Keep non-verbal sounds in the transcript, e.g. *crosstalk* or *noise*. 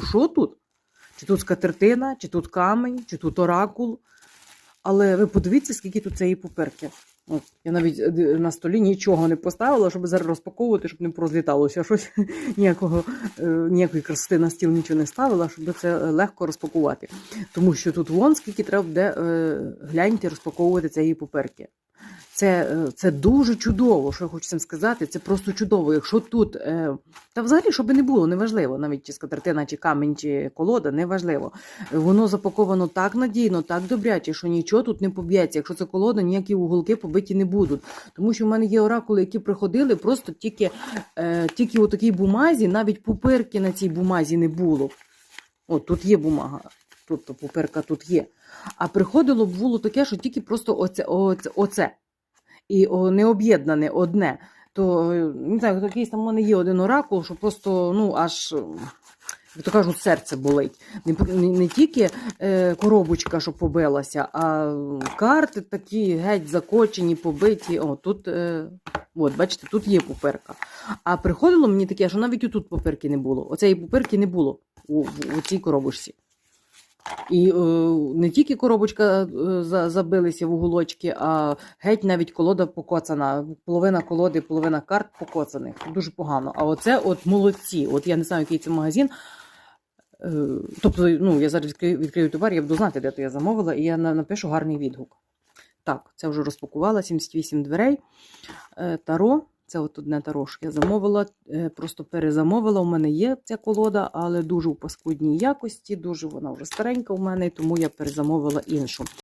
що тут? Чи тут скатертина, чи тут камень, чи тут оракул. Але ви подивіться, скільки тут цієї пуперки. От, я навіть е, на столі нічого не поставила, щоб зараз розпаковувати, щоб не порозліталося щось. *laughs* Ніякого, е, ніякої красоти на стіл нічого не ставила, щоб це е, легко розпакувати. Тому що тут вон скільки треба буде гляньте розпаковувати цієї пуперки. Це, е, це дуже чудово, що я хочу цим сказати. Це просто чудово. Якщо тут, е, та взагалі, щоб не було, неважливо, навіть чи скатертина, чи камінь, чи колода, неважливо. Воно запаковано так надійно, так добряче, що нічого тут не поб'ється. Якщо це колода, ніякі уголки побиті не будуть. Тому що в мене є оракули, які приходили, просто тільки, е, тільки у такій бумазі, навіть пуперки на цій бумазі не було. От тут є бумага, тут то пуперка тут є. А приходило було таке, що тільки просто оце, оце, оце. І не об'єднане одне. То е, не знаю, якийсь там у мене є один оракул, що просто ну аж. е, Як то кажуть, серце болить. Не, не, тільки е, коробочка, що побилася, а карти такі геть закочені, побиті. О, тут, е, от, бачите, тут є пуперка. А приходило мені таке, що навіть отут пуперки не було. Оцеї пуперки не було у, в, у цій коробочці. І е, не тільки коробочка е, забилися в уголочки, а геть навіть колода покоцана. Половина колоди, половина карт покоцаних. Дуже погано. А оце от молодці. От я не знаю, який це магазин. Е, тобто, ну, я зараз відкрию, відкрию товар, я буду знати, де то я замовила, і я напишу гарний відгук. Так, це вже розпакувала 78 дверей. Таро. Це от одне тарош я замовила, е, просто перезамовила. У мене є ця колода, але дуже у паскудній якості, дуже вона вже старенька у мене, тому я перезамовила іншу.